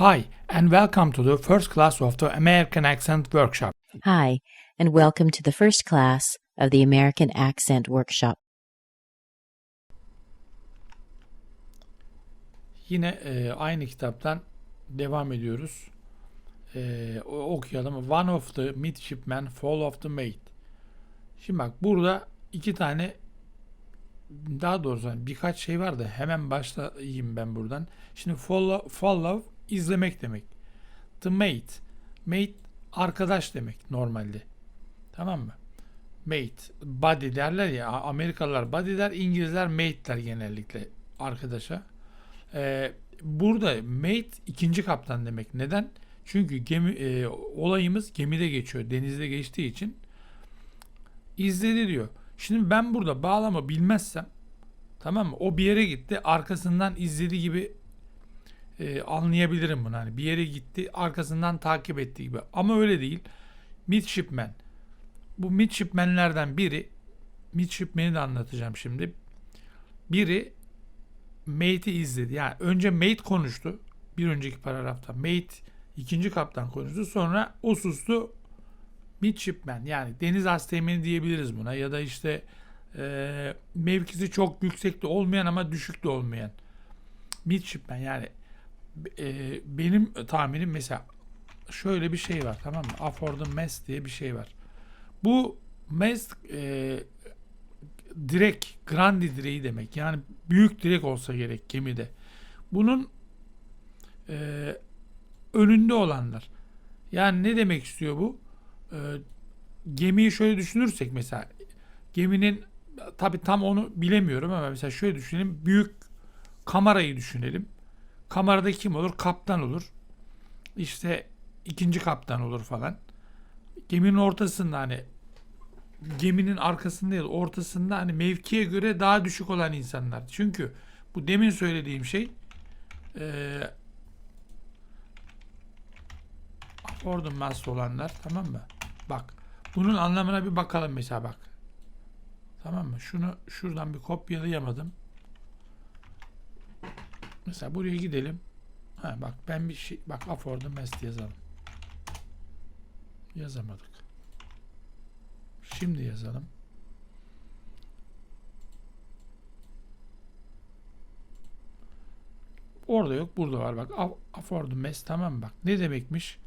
Hi, and welcome to the first class of the American Accent Workshop. Hi, and welcome to the first class of the American Accent Workshop. Yine e, aynı kitaptan devam ediyoruz. E, okuyalım. One of the midshipmen fall of the mate. Şimdi bak burada iki tane daha doğrusu birkaç şey var da hemen başlayayım ben buradan. Şimdi follow, follow izlemek demek. The mate. Mate arkadaş demek normalde. Tamam mı? Mate. Buddy derler ya. Amerikalılar buddy der. İngilizler mate der genellikle arkadaşa. Ee, burada mate ikinci kaptan demek. Neden? Çünkü gemi e, olayımız gemide geçiyor. Denizde geçtiği için izledi diyor. Şimdi ben burada bağlama bilmezsem tamam mı? O bir yere gitti arkasından izledi gibi e, anlayabilirim bunu. Hani bir yere gitti arkasından takip ettiği gibi. Ama öyle değil. Midshipman. Bu midshipmenlerden biri midshipman'i de anlatacağım şimdi. Biri Mate'i izledi. Yani önce Mate konuştu. Bir önceki paragrafta. Mate ikinci kaptan konuştu. Sonra o sustu. Midshipman yani deniz asteğmeni diyebiliriz buna. Ya da işte e, mevkisi çok yüksek de olmayan ama düşük de olmayan. Midshipman yani e, benim tahminim mesela şöyle bir şey var tamam mı? Afford mast diye bir şey var. Bu mast e, direk, grandi direği demek. Yani büyük direk olsa gerek gemide. Bunun e, önünde olanlar. Yani ne demek istiyor bu? E, gemiyi şöyle düşünürsek mesela geminin tabi tam onu bilemiyorum ama mesela şöyle düşünelim. Büyük kamerayı düşünelim. Kamerada kim olur? Kaptan olur. İşte ikinci kaptan olur falan. Geminin ortasında hani geminin arkasında da ortasında hani mevkiye göre daha düşük olan insanlar. Çünkü bu demin söylediğim şey eee Afford'un mast olanlar tamam mı? Bak bunun anlamına bir bakalım mesela bak. Tamam mı? Şunu şuradan bir kopyalayamadım. Mesela buraya gidelim. Ha bak ben bir şey bak afford'un mast yazalım. Yazamadık. Şimdi yazalım. Orada yok, burada var. Bak, af- afford mess tamam? Bak, ne demekmiş?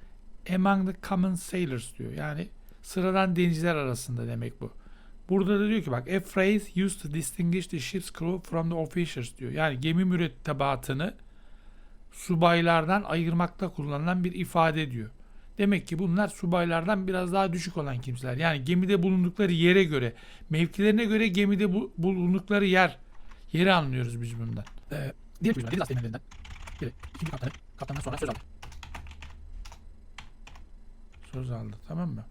Among the common sailors diyor. Yani sıradan denizciler arasında demek bu. Burada da diyor ki bak, a phrase used to distinguish the ship's crew from the officers diyor. Yani gemi mürettebatını subaylardan ayırmakta kullanılan bir ifade diyor. Demek ki bunlar subaylardan biraz daha düşük olan kimseler. Yani gemide bulundukları yere göre, mevkilerine göre gemide bu- bulundukları yer, yeri anlıyoruz biz bundan. Ee, diğer bir deniz asteğmenlerinden biri. İkinci kaptanı, kaptandan sonra söz aldı. Söz aldı, tamam mı?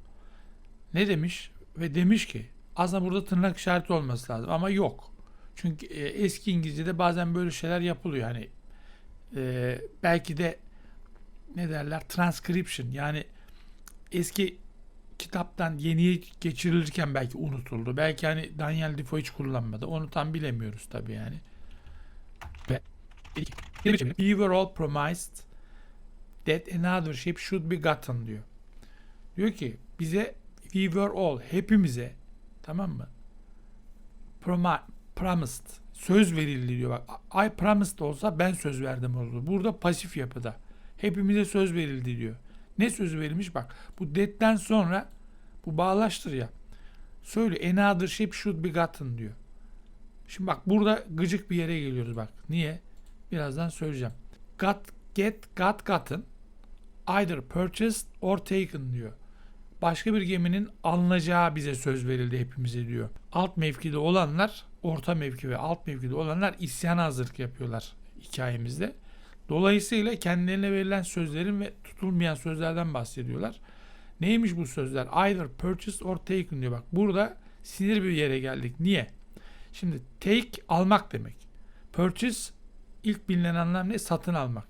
Ne demiş? Ve demiş ki, aslında burada tırnak işareti olması lazım ama yok. Çünkü e, eski İngilizce'de bazen böyle şeyler yapılıyor. Hani e, belki de ne derler transcription yani eski kitaptan yeniye geçirilirken belki unutuldu. Belki hani Daniel Defoe hiç kullanmadı. Onu tam bilemiyoruz tabii yani. Ve We were all promised that another ship should be gotten diyor. Diyor ki bize we were all hepimize tamam mı? Promi- promised söz verildi diyor bak. I promised olsa ben söz verdim oldu. Burada pasif yapıda. Hepimize söz verildi diyor. Ne sözü verilmiş bak. Bu dead'den sonra bu bağlaştır ya. Söyle another ship should be gotten diyor. Şimdi bak burada gıcık bir yere geliyoruz bak. Niye? Birazdan söyleyeceğim. Got, get, got, gotten either purchased or taken diyor. Başka bir geminin alınacağı bize söz verildi hepimize diyor. Alt mevkide olanlar, orta mevki ve alt mevkide olanlar isyana hazırlık yapıyorlar hikayemizde. Dolayısıyla kendilerine verilen sözlerin ve tutulmayan sözlerden bahsediyorlar. Neymiş bu sözler? Either purchased or taken diyor. Bak burada sinir bir yere geldik. Niye? Şimdi take almak demek. Purchase ilk bilinen anlam ne? Satın almak.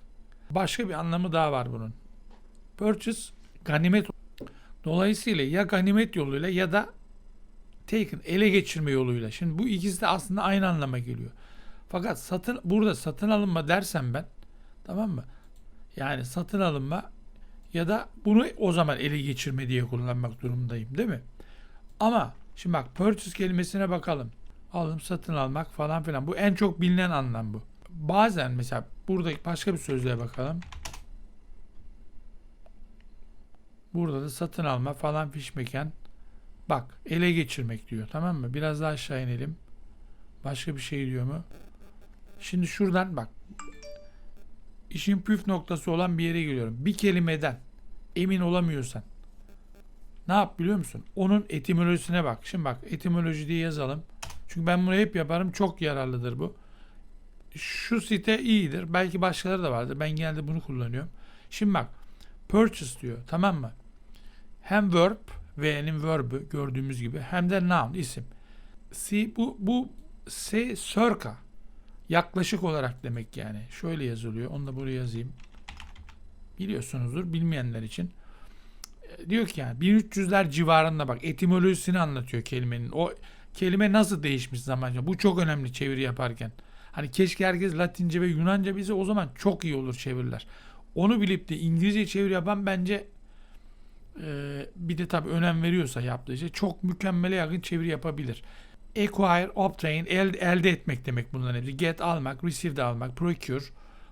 Başka bir anlamı daha var bunun. Purchase ganimet. Dolayısıyla ya ganimet yoluyla ya da taken ele geçirme yoluyla. Şimdi bu ikisi de aslında aynı anlama geliyor. Fakat satın burada satın alınma dersem ben tamam mı? Yani satın alınma ya da bunu o zaman ele geçirme diye kullanmak durumundayım değil mi? Ama şimdi bak purchase kelimesine bakalım. Alım, satın almak falan filan. Bu en çok bilinen anlam bu. Bazen mesela buradaki başka bir sözlüğe bakalım. Burada da satın alma falan fişmeken. Bak ele geçirmek diyor tamam mı? Biraz daha aşağı inelim. Başka bir şey diyor mu? Şimdi şuradan bak. İşin püf noktası olan bir yere geliyorum. Bir kelimeden emin olamıyorsan ne yap biliyor musun? Onun etimolojisine bak. Şimdi bak etimoloji diye yazalım. Çünkü ben bunu hep yaparım. Çok yararlıdır bu. Şu site iyidir. Belki başkaları da vardır. Ben genelde bunu kullanıyorum. Şimdi bak. Purchase diyor. Tamam mı? Hem verb V'nin verb'ü gördüğümüz gibi hem de noun isim. Si, bu, bu se circa yaklaşık olarak demek yani. Şöyle yazılıyor. Onu da buraya yazayım. Biliyorsunuzdur bilmeyenler için. E, Diyor ki yani 1300'ler civarında bak etimolojisini anlatıyor kelimenin. O kelime nasıl değişmiş zamanca. Bu çok önemli çeviri yaparken. Hani keşke herkes Latince ve Yunanca bize o zaman çok iyi olur çeviriler. Onu bilip de İngilizce çeviri yapan bence e, bir de tabii önem veriyorsa yaptığı şey çok mükemmele yakın çeviri yapabilir. Acquire, obtain, elde, elde etmek demek bunların hepsi. Get almak, receive de almak, procure,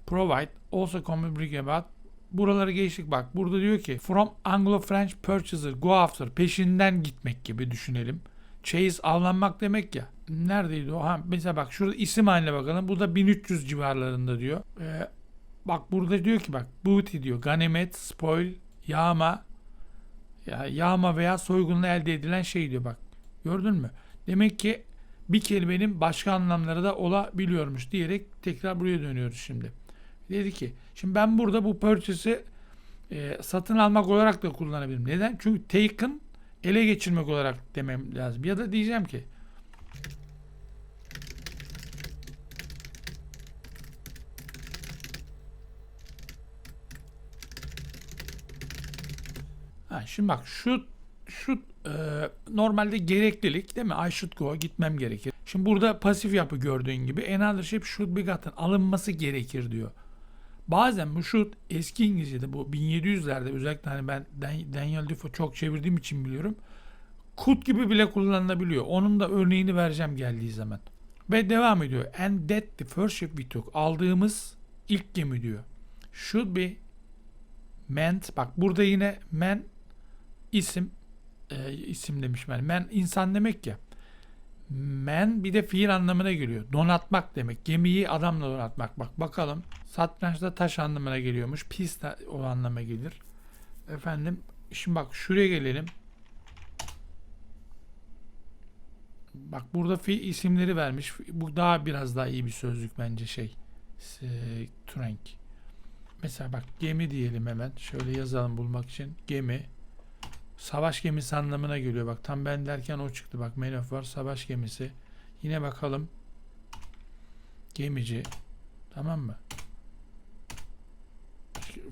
provide, also communicate about. Buraları geçtik bak. Burada diyor ki from Anglo-French purchaser, go after, peşinden gitmek gibi düşünelim. Chase avlanmak demek ya. Neredeydi o? Ha, mesela bak şurada isim haline bakalım. Bu da 1300 civarlarında diyor. Ee, bak burada diyor ki bak booty diyor. Ganimet, spoil, yağma, ya yağma veya soygunla elde edilen şey diyor bak. Gördün mü? Demek ki bir kelimenin başka anlamları da olabiliyormuş diyerek tekrar buraya dönüyoruz şimdi. Dedi ki şimdi ben burada bu purchase'i e, satın almak olarak da kullanabilirim. Neden? Çünkü taken ele geçirmek olarak demem lazım. Ya da diyeceğim ki Ha, şimdi bak şu şu e, normalde gereklilik değil mi? I should go gitmem gerekir. Şimdi burada pasif yapı gördüğün gibi another ship should be gotten alınması gerekir diyor. Bazen bu should eski İngilizce'de bu 1700'lerde özellikle hani ben Dan- Daniel Defoe çok çevirdiğim için biliyorum. Could gibi bile kullanılabiliyor. Onun da örneğini vereceğim geldiği zaman. Ve devam ediyor. And that the first ship we took. Aldığımız ilk gemi diyor. Should be meant. Bak burada yine man isim e, isim demiş ben. Men insan demek ya. Men bir de fiil anlamına geliyor. Donatmak demek. Gemiyi adamla donatmak. Bak bakalım. Satrançta taş anlamına geliyormuş. Pis de o anlama gelir. Efendim şimdi bak şuraya gelelim. Bak burada fi isimleri vermiş. Bu daha biraz daha iyi bir sözlük bence şey. E, Trank. Mesela bak gemi diyelim hemen. Şöyle yazalım bulmak için. Gemi. Savaş gemisi anlamına geliyor. Bak tam ben derken o çıktı. Bak Menof var. Savaş gemisi. Yine bakalım. Gemici. Tamam mı?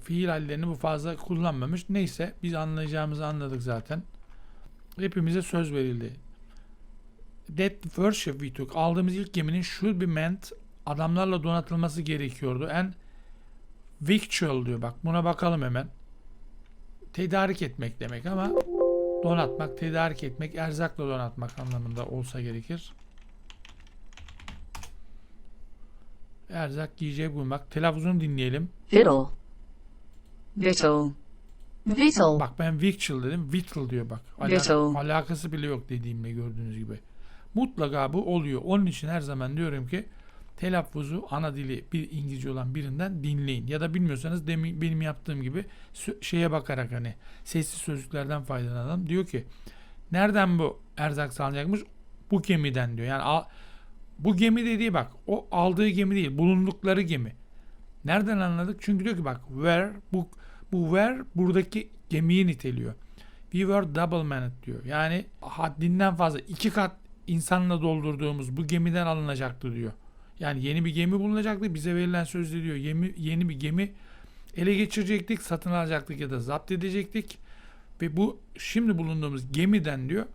Fiil hallerini bu fazla kullanmamış. Neyse biz anlayacağımızı anladık zaten. Hepimize söz verildi. That the first ship we took. Aldığımız ilk geminin should be meant adamlarla donatılması gerekiyordu. And victual diyor. Bak buna bakalım hemen tedarik etmek demek ama donatmak, tedarik etmek, erzakla donatmak anlamında olsa gerekir. Erzak, yiyecek bulmak. Telaffuzunu dinleyelim. Victual. Victual. Victual. Bak ben victual dedim. Victual diyor bak. Alakası bile yok dediğimle gördüğünüz gibi. Mutlaka bu oluyor. Onun için her zaman diyorum ki telaffuzu ana dili bir İngilizce olan birinden dinleyin. Ya da bilmiyorsanız demin benim yaptığım gibi şeye bakarak hani sessiz sözcüklerden faydalanalım. Diyor ki nereden bu erzak sağlanacakmış? Bu gemiden diyor. Yani bu gemi dediği bak o aldığı gemi değil bulundukları gemi. Nereden anladık? Çünkü diyor ki bak where bu bu where buradaki gemiyi niteliyor. We were double manned diyor. Yani haddinden fazla iki kat insanla doldurduğumuz bu gemiden alınacaktı diyor. Yani yeni bir gemi bulunacaktı. Bize verilen sözde diyor yeni, yeni bir gemi ele geçirecektik, satın alacaktık ya da zapt edecektik. Ve bu şimdi bulunduğumuz gemiden diyor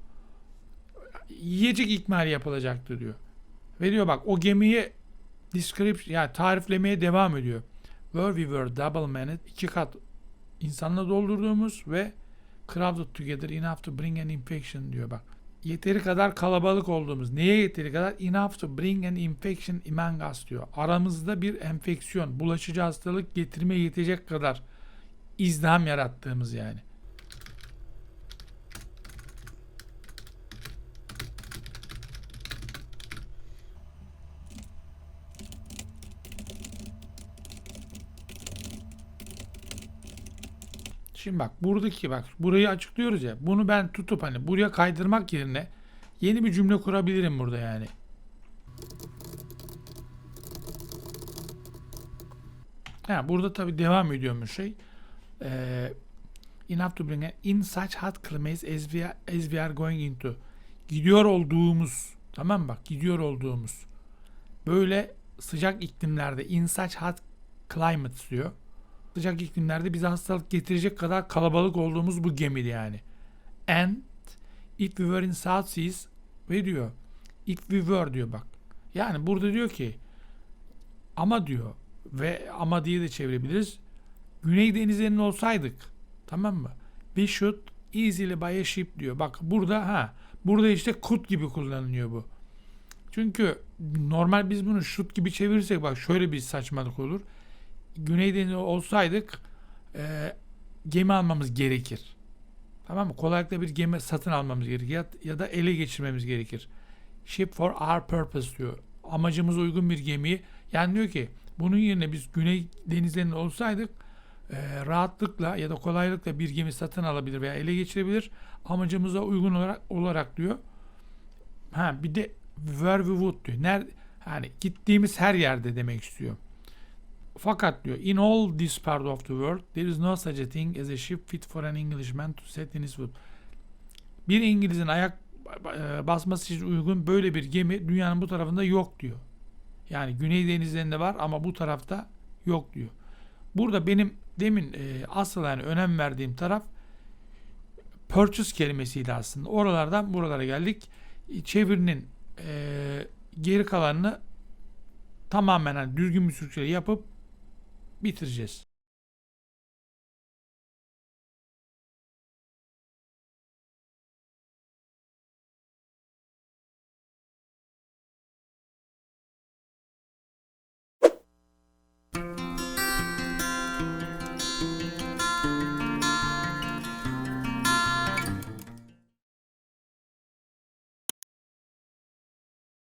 yiyecek ikmali yapılacaktı diyor. Ve diyor bak o gemiyi description yani tariflemeye devam ediyor. where we were double manned iki kat insanla doldurduğumuz ve crowded together enough to bring an infection diyor bak. Yeteri kadar kalabalık olduğumuz. Neye yeteri kadar? Enough to bring an infection among us diyor. Aramızda bir enfeksiyon, bulaşıcı hastalık getirmeye yetecek kadar izdiham yarattığımız yani. Şimdi bak buradaki bak burayı açıklıyoruz ya. Bunu ben tutup hani buraya kaydırmak yerine yeni bir cümle kurabilirim burada yani. Ha, burada tabi devam ediyormuş şey. Ee, enough to bring in such hot climates as we are, as we are going into. Gidiyor olduğumuz tamam mı bak gidiyor olduğumuz böyle sıcak iklimlerde in such hot climates diyor sıcak iklimlerde bize hastalık getirecek kadar kalabalık olduğumuz bu gemide yani. And if we were in South Seas ve diyor if we were diyor bak. Yani burada diyor ki ama diyor ve ama diye de çevirebiliriz. Güney denizlerinin olsaydık tamam mı? We should easily buy a ship diyor. Bak burada ha burada işte could gibi kullanılıyor bu. Çünkü normal biz bunu should gibi çevirirsek bak şöyle bir saçmalık olur. Güney Denizi olsaydık e, gemi almamız gerekir. Tamam mı? Kolaylıkla bir gemi satın almamız gerekir ya, ya da ele geçirmemiz gerekir. Ship for our purpose diyor. Amacımıza uygun bir gemiyi. Yani diyor ki bunun yerine biz Güney denizlerinde olsaydık e, rahatlıkla ya da kolaylıkla bir gemi satın alabilir veya ele geçirebilir. Amacımıza uygun olarak, olarak diyor. Ha bir de where we would diyor. Nerede, hani gittiğimiz her yerde demek istiyor. Fakat diyor in all this part of the world there is no such a thing as a ship fit for an Englishman to set in his foot. Bir İngiliz'in ayak e, basması için uygun böyle bir gemi dünyanın bu tarafında yok diyor. Yani Güney denizlerinde var ama bu tarafta yok diyor. Burada benim demin e, asıl yani önem verdiğim taraf purchase kelimesiydi aslında. Oralardan buralara geldik. Çevirinin e, geri kalanını tamamen hani düzgün bir Türkçe yapıp bitireceğiz.